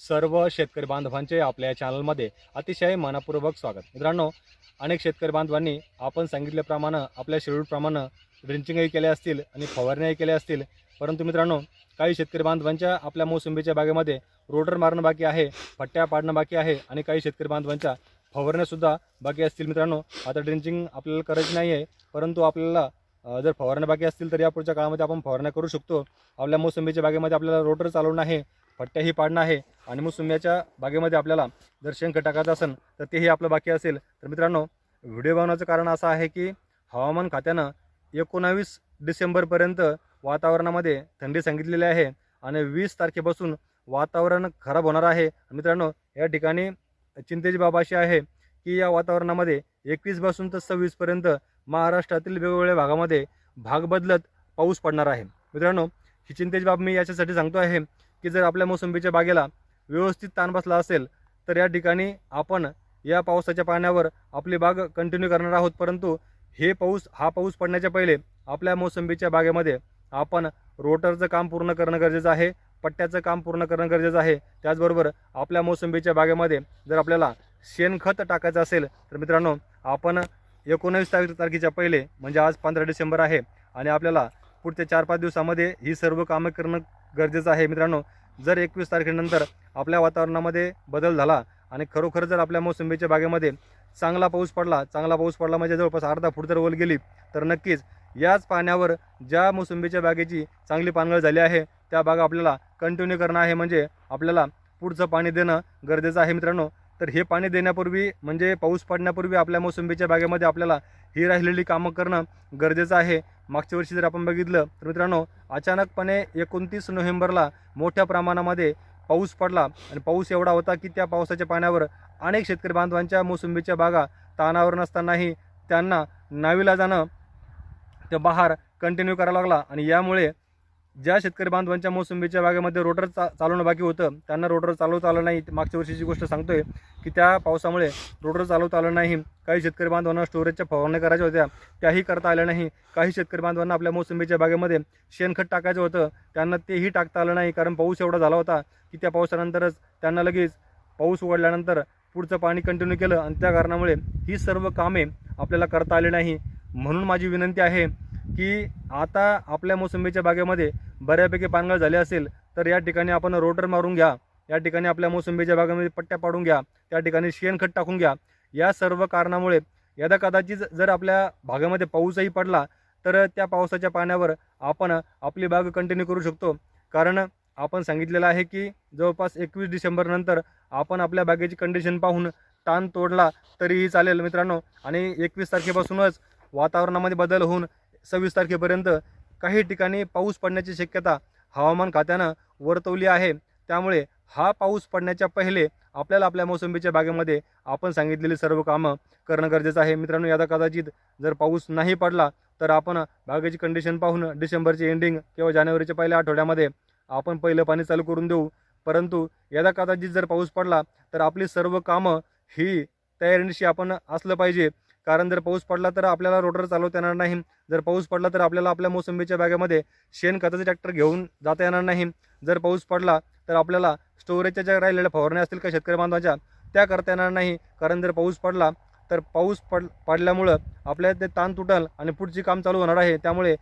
सर्व शेतकरी बांधवांचे आपल्या चॅनलमध्ये अतिशय मनपूर्वक स्वागत. मित्रांनो अनेक शेतकरी बांधवांनी आपण सांगितल्याप्रमाणे आपल्या शेड्यूलप्रमाणे ड्रिंचिंगही केल्या असतील आणि फवारण्याही केल्या असतील. परंतु मित्रांनो काही शेतकरी बांधवांच्या आपल्या मोसंबीच्या बागेमध्ये रोटर मारणं बाकी आहे फट्ट्या पाडणं बाकी आहे आणि काही शेतकरी बांधवांच्या फवारण्यासुद्धा बाकी असतील. मित्रांनो आता ड्रिंचिंग आपल्याला करायची नाही आहे परंतु आपल्याला जर फवारण्या बाकी असतील तर या पुढच्या काळामध्ये आपण फवारण्या करू शकतो. आपल्या मोसंबीच्या बागेमध्ये आपल्याला रोटर चालवणं आहे फट्ट्याही पाडणं आहे आणि मोसंब्याच्या बागेमध्ये आपल्याला जर शेणखत टाकायचं असेल तर तेही आपलं बाकी असेल. तर मित्रांनो व्हिडिओ बनवण्याचं कारण असं आहे की हवामान खात्यानं एकोणावीस डिसेंबरपर्यंत वातावरणामध्ये थंडी सांगितलेली आहे आणि वीस तारखेपासून वातावरण खराब होणार आहे. मित्रांनो या ठिकाणी चिंतेची बाब अशी आहे की या वातावरणामध्ये एकवीसपासून तर सव्वीसपर्यंत महाराष्ट्रातील वेगवेगळ्या भागामध्ये भाग बदलत पाऊस पडणार आहे. मित्रांनो ही चिंतेची बाब मी याच्यासाठी सांगतो आहे की जर आपल्या मोसंबीच्या बागेला व्यवस्थित ताण बसला असेल तर या ठिकाणी आपण या पावसाच्या पाण्यावर आपली बाग कंटिन्यू करणार आहोत. परंतु हे पाऊस हा पाऊस पडण्याच्या पहिले आपल्या मोसंबीच्या बागेमध्ये आपण रोटरचं काम पूर्ण करणं गरजेचं आहे पट्ट्याचं काम पूर्ण करणं गरजेचं आहे. त्याचबरोबर आपल्या मोसंबीच्या बागेमध्ये जर आपल्याला शेणखत टाकायचं असेल तर मित्रांनो आपण एकोणावीस तारीख तारखेच्या पहिले म्हणजे आज पंधरा डिसेंबर आहे आणि आपल्याला पुढच्या चार पाच दिवसामध्ये ही सर्व कामं करणं गरजेचं आहे. मित्रांनो जर एकवीस तारखेनंतर आपल्या वातावरणामध्ये बदल झाला आणि खरोखर जर आपल्या मोसंबीच्या बागेमध्ये चांगला पाऊस पडला चांगला पाऊस पडला म्हणजे जवळपास अर्धा फूट जर ओल गेली तर नक्कीच याच पाण्यावर ज्या मोसंबीच्या बागेची चांगली पानगळ झाली आहे त्या बागा आपल्याला कंटिन्यू करणं आहे म्हणजे आपल्याला पुढचं पाणी देणं गरजेचं आहे मित्रांनो. तर हे पाणी देण्यापूर्वी म्हणजे पाऊस पडण्यापूर्वी आपल्या मोसंबीच्या बागेमध्ये आपल्याला ही राहिलेली कामं करणं गरजेचं आहे. मागच्या वर्षी जर आपण बघितलं तर मित्रांनो अचानकपणे एकोणतीस नोव्हेंबरला मोठ्या प्रमाणामध्ये पाऊस पडला. आणि पाऊस एवढा होता की त्या पावसाच्या पाण्यावर अनेक शेतकरी बांधवांच्या मोसंबीच्या बागा तानावर नसतानाही त्यांना नावीला जाणं ते बहार कंटिन्यू करावा लागला. आणि यामुळे ज्या शेतकरी बांधवांच्या मोसंबीच्या बागेमध्ये रोटर चा चालवणं बाकी होतं त्यांना रोटर चालवता आलं नाही. मागच्या वर्षीची गोष्ट सांगतोय की त्या पावसामुळे रोटर चालवता आलं नाही. काही शेतकरी बांधवांना स्टोरेजच्या फवारण्या करायच्या होत्या त्याही करता आल्या नाही. काही शेतकरी बांधवांना आपल्या मोसंबीच्या बागेमध्ये शेणखत टाकायचं होतं त्यांना तेही टाकता आलं नाही. कारण पाऊस एवढा झाला होता की त्या पावसानंतरच त्यांना लगेच पाऊस उघडल्यानंतर पुढचं पाणी कंटिन्यू केलं. आणि त्या कारणामुळे ही सर्व कामे आपल्याला करता आली नाही. म्हणून माझी विनंती आहे की आता आपल्या मोसंबीच्या बागेमध्ये बऱ्यापैकी पानगळ झाले असेल तर या ठिकाणी आपण रोटर मारून घ्या. या ठिकाणी आपल्या मोसंबीच्या भागामध्ये पट्ट्या पाडून घ्या. त्या ठिकाणी शेणखत टाकून घ्या. या सर्व कारणामुळे यदा कदाचित जर आपल्या भागामध्ये पाऊसही पडला तर त्या पावसाच्या पाण्यावर आपण आपली बाग कंटिन्यू करू शकतो. कारण आपण सांगितलेलं आहे की जवळपास एकवीस डिसेंबरनंतर आपण आपल्या बागेची कंडिशन पाहून ताण तोडला तरीही चालेल मित्रांनो. आणि एकवीस तारखेपासूनच वातावरणामध्ये बदल होऊन सव्वीस तारखेपर्यंत काही ठिकाणी पाऊस पडण्याची शक्यता हवामान खात्यानं वर्तवली आहे. त्यामुळे हा पाऊस पडण्याच्या पहिले आपल्याला आपल्या मोसंबीच्या बागेमध्ये आपण सांगितलेली सर्व कामं करणं गरजेचं आहे. मित्रांनो यादा कदाचित जर पाऊस नाही पडला तर आपण बागेची कंडिशन पाहून डिसेंबरची एंडिंग किंवा जानेवारीच्या पहिल्या आठवड्यामध्ये आपण पहिलं पाणी चालू करून देऊ. परंतु यदा कदाचित जर पाऊस पडला तर आपली सर्व कामं ही तयारीनिशी आपण असलं पाहिजे. कारण जर पाऊस पडला तर आपल्याला रोटर चालवता येणार नाही. जर पाऊस पडला तर आपल्याला आपल्या मोसंबीच्या बागेमध्ये शेणखताचे ट्रॅक्टर घेऊन जाता येणार नाही. जर पाऊस पडला तर आपल्याला स्टोरेजच्या ज्या राहिलेल्या फवारण्या असतील का शेतकरी बांधवांच्या त्या करता येणार नाही. कारण जर पाऊस पडला तर पाऊस पड पडल्यामुळं आपल्याला ते ताण तुटल आणि पुढची काम चालू होणार आहे. त्यामुळे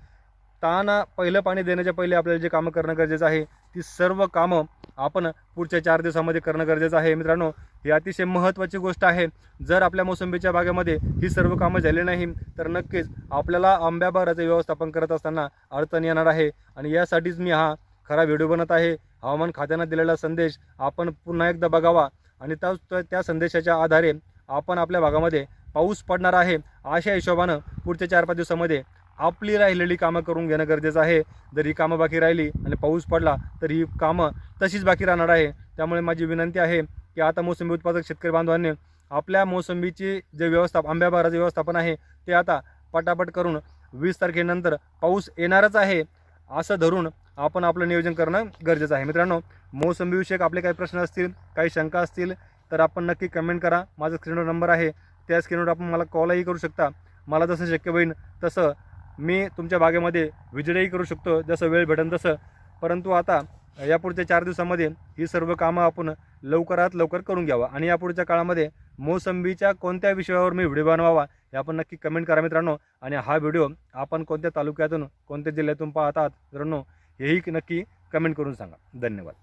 ताण पहिलं पाणी देण्याच्या पहिले आपल्याला जे कामं करणं गरजेचं आहे ती सर्व कामं आपण पुढच्या चार दिवसामध्ये करणं गरजेचं आहे. मित्रांनो ही अतिशय महत्त्वाची गोष्ट आहे. जर आपल्या मोसंबीच्या बागेमध्ये ही सर्व कामं झाली नाही तर नक्कीच आपल्याला आंब्याबाराचं व्यवस्थापन करत असताना अडचण येणार आहे. आणि यासाठीच मी हा खरा व्हिडिओ बनत आहे. हवामान खात्यानं दिलेला संदेश आपण पुन्हा एकदा बघावा. आणि त्या त्या संदेशाच्या आधारे आपण आपल्या भागामध्ये पाऊस पडणार आहे. अशा हिशोबानं पुढच्या चार पाच दिवसामध्ये आपली राहिलेली कामं करून घेणं गरजेचं आहे. जर ही कामं बाकी राहिली आणि पाऊस पडला तर ही कामं तशीच बाकी राहणार आहे. त्यामुळे माझी विनंती आहे की आता मोसंबी उत्पादक शेतकरी बांधवांनी आपल्या मोसंबीची जे व्यवस्थाप आंब्याबाराचं व्यवस्थापन आहे ते आता पटापट करून वीस तारखेनंतर पाऊस येणारच आहे असं धरून आपण आपलं नियोजन करणं गरजेचं आहे. मित्रांनो मोसंबीविषयक आपले काही प्रश्न असतील काही शंका असतील तर आपण नक्की कमेंट करा. माझा स्क्रीनवर नंबर आहे. त्या स्क्रीनवर आपण मला कॉलही करू शकता. मला जसं शक्य होईल तसं मी तुमच्या बागेमध्ये विजिटही करू शकतो जसं वेळ भेटेल तसं. परंतु आता यापुढच्या चार दिवसामध्ये ही सर्व कामं आपण लवकरात लवकर करून घ्यावा. आणि यापुढच्या काळामध्ये मोसंबीच्या कोणत्या विषयावर मी व्हिडिओ बनवावा हे आपण नक्की कमेंट करा मित्रांनो. आणि हा व्हिडिओ आपण कोणत्या तालुक्यातून कोणत्या जिल्ह्यातून पाहतात मित्रांनो हेही नक्की कमेंट करून सांगा. धन्यवाद.